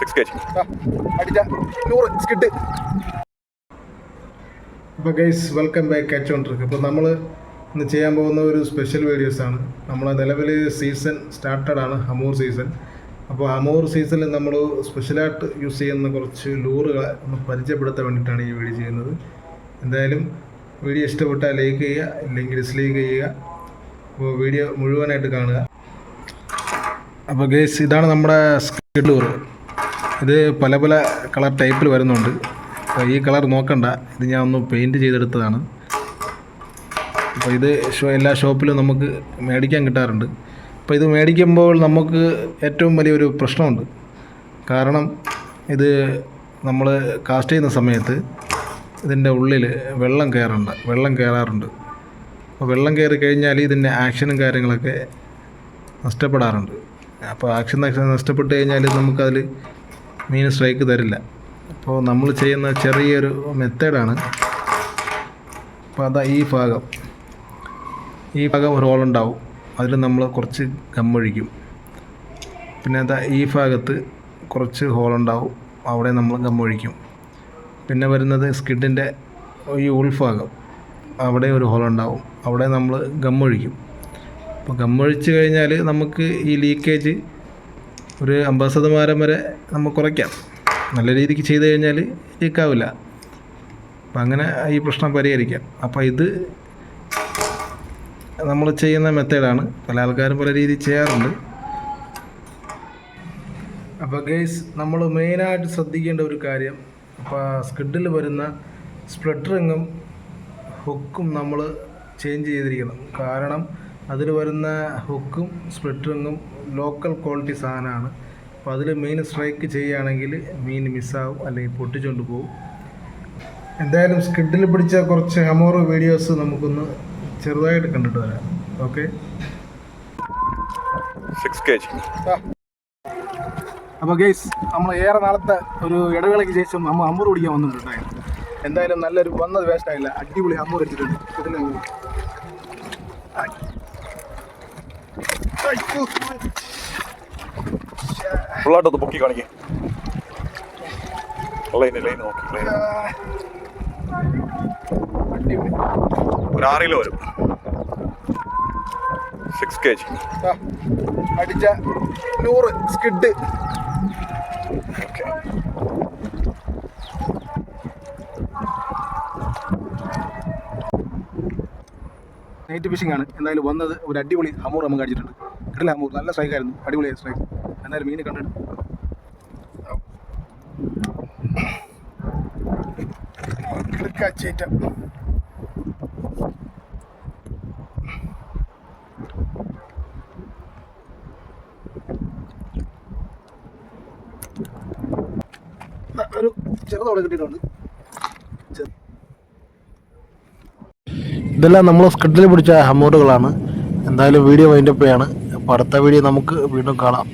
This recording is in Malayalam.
സിക്സ് കെ ജി അടിച്ച. നൂറ് സ്കിഡ് അപ്പോൾ guys welcome back catch trick അപ്പോൾ നമ്മൾ ഇന്ന് ചെയ്യാൻ പോകുന്ന ഒരു സ്പെഷ്യൽ ആണ്. നമ്മൾ നിലവിൽ സീസൺ സ്റ്റാർട്ടഡ് ആണ് ഹമൂർ സീസൺ അപ്പോൾ ഹമൂർ സീസണിൽ നമ്മൾ സ്പെഷ്യലായിട്ട് യൂസ് ചെയ്യുന്ന കുറച്ച് ലൂറുകളെ ഒന്ന് പരിചയപ്പെടുത്താൻ വേണ്ടിയിട്ടാണ് ഈ വീഡിയോ ചെയ്യുന്നത്. എന്തായാലും വീഡിയോ ഇഷ്ടപ്പെട്ടാൽ ലൈക്ക് ചെയ്യുക ഇല്ലെങ്കിൽ ഡിസ്ലൈക്ക് ചെയ്യുക. അപ്പോൾ വീഡിയോ മുഴുവനായിട്ട് കാണുക. അപ്പോൾ ഗേസ് ഇതാണ് നമ്മുടെ സ്കിഡ് ലൂറ് ഇത് പല പല കളർ ടൈപ്പിൽ വരുന്നുണ്ട്. ഈ കളർ നോക്കണ്ട. ഇത് ഞാൻ ഒന്ന് പെയിന്റ് ചെയ്തെടുത്തതാണ്. അപ്പോൾ ഇത് ഷോ എല്ലാ ഷോപ്പിലും നമുക്ക് മേടിക്കാൻ കിട്ടാറുണ്ട്. അപ്പോൾ ഇത് മേടിക്കുമ്പോൾ നമുക്ക് ഏറ്റവും വലിയൊരു പ്രശ്നമുണ്ട്. കാരണം ഇത് നമ്മൾ കാസ്റ്റ് ചെയ്യുന്ന സമയത്ത് ഇതിന്റെ ഉള്ളിൽ വെള്ളം കയറണ്ട വെള്ളം കയറാറുണ്ട് അപ്പോൾ വെള്ളം കയറി കഴിഞ്ഞാൽ ഇതിന്റെ ആക്ഷനും കാര്യങ്ങളൊക്കെ നഷ്ടപ്പെടാറുണ്ട്. അപ്പോൾ ആക്ഷൻ നഷ്ടപ്പെട്ട് കഴിഞ്ഞാൽ നമുക്കതിൽ മീൻ സ്ട്രൈക്ക് തരില്ല. അപ്പോൾ നമ്മൾ ചെയ്യുന്ന ചെറിയൊരു മെത്തേഡാണ്. അപ്പോൾ അതാ ഈ ഭാഗം. ഈ ഭാഗം ഒരു ഹോളുണ്ടാവും അതിൽ നമ്മൾ കുറച്ച് ഗമ്മൊഴിക്കും പിന്നെ അതാ ഈ ഭാഗത്ത് കുറച്ച് ഹോളുണ്ടാവും അവിടെ നമ്മൾ ഗമ്മൊഴിക്കും പിന്നെ വരുന്നത് സ്കിഡിന്റെ ഈ ഉൾഭാഗം അവിടെ ഒരു ഹോളുണ്ടാവും അവിടെ നമ്മൾ ഗമ്മൊഴിക്കും അപ്പോൾ ഗമ്മൊഴിച്ച് കഴിഞ്ഞാൽ നമുക്ക് ഈ ലീക്കേജ് ഒരു അമ്പത് ശതമാനം വരെ നമുക്ക് കുറയ്ക്കാം. നല്ല രീതിക്ക് ചെയ്തു കഴിഞ്ഞാൽ ലീക്കാവില്ല അപ്പം അങ്ങനെ ഈ പ്രശ്നം പരിഹരിക്കാം. അപ്പോൾ ഇത് നമ്മൾ ചെയ്യുന്ന മെത്തേഡാണ് പല ആൾക്കാരും പല രീതിയിൽ ചെയ്യാറുണ്ട്. അപ്പോൾ ഗെയ്സ് നമ്മൾ മെയിനായിട്ട് ശ്രദ്ധിക്കേണ്ട ഒരു കാര്യം അപ്പോൾ സ്കിഡിൽ വരുന്ന സ്പ്ലിറ്ററിങ്ങും റിങ്ങും ഹുക്കും നമ്മൾ ചേഞ്ച് ചെയ്തിരിക്കണം. കാരണം അതിൽ വരുന്ന ഹുക്കും സ്പ്ലിറ്ററിങ്ങും ലോക്കൽ ക്വാളിറ്റി സാധനമാണ്. അപ്പോൾ അതിൽ മീൻ സ്ട്രൈക്ക് ചെയ്യുകയാണെങ്കിൽ മീൻ മിസ്സാവും അല്ലെങ്കിൽ പൊട്ടിച്ചുകൊണ്ട് പോകും എന്തായാലും സ്കിഡിൽ പിടിച്ച കുറച്ച് ഹമോർ വീഡിയോസ് നമുക്കൊന്ന് ചെറുതായിട്ട് കണ്ടിട്ട് വരാം. ഓക്കെ അപ്പോൾ ഗെയ്സ് നമ്മൾ ഏറെ നാളത്തെ ഒരു ഇടവേളയ്ക്ക് ശേഷം നമ്മൾ അമ്മൂർ പിടിക്കാൻ വന്നിട്ടുണ്ടായിരുന്നു. എന്തായാലും നല്ലൊരു വന്നത് വേസ്റ്റ് ആയില്ല. അടിപൊളി അമ്മൂർ വെച്ചിട്ടുണ്ട്. ഇതിലെ ഫുള്ളായിട്ടൊന്ന് പൊക്കി കാണിക്കേ. ലൈന് ലൈന് നോക്കി ലൈൻ ഒരു ആറ് കിലോ വരും സിക്സ് കെ ജി അടിച്ച നൂറ് സ്കിഡ്. നൈറ്റ് ഫിഷിംഗ് ആണ്. എന്തായാലും വന്നത് ഒരു അടിപൊളി ഹമൂർ നമുക്ക് അടിച്ചിട്ടുണ്ട് കിട്ടില്ല ഹമൂർ നല്ല സ്ട്രൈക്കായിരുന്നു ആയിരുന്നു. അടിപൊളി സ്ട്രൈക്ക് എന്നാലും മീൻ കണ്ടിട്ട്. ക്ലിക്കാച്ചേറ്റ ഒരു ചെറുതോടെ കിട്ടിയിട്ടുണ്ട്. ഇതെല്ലാം നമ്മൾ സ്കിഡിൽ പിടിച്ച ഹമ്മൂറുകളാണ് എന്തായാലും വീഡിയോ വൈൻഡപ്പ് ചെയ്യാണ്. അടുത്ത വീഡിയോ നമുക്ക് വീണ്ടും കാണാം.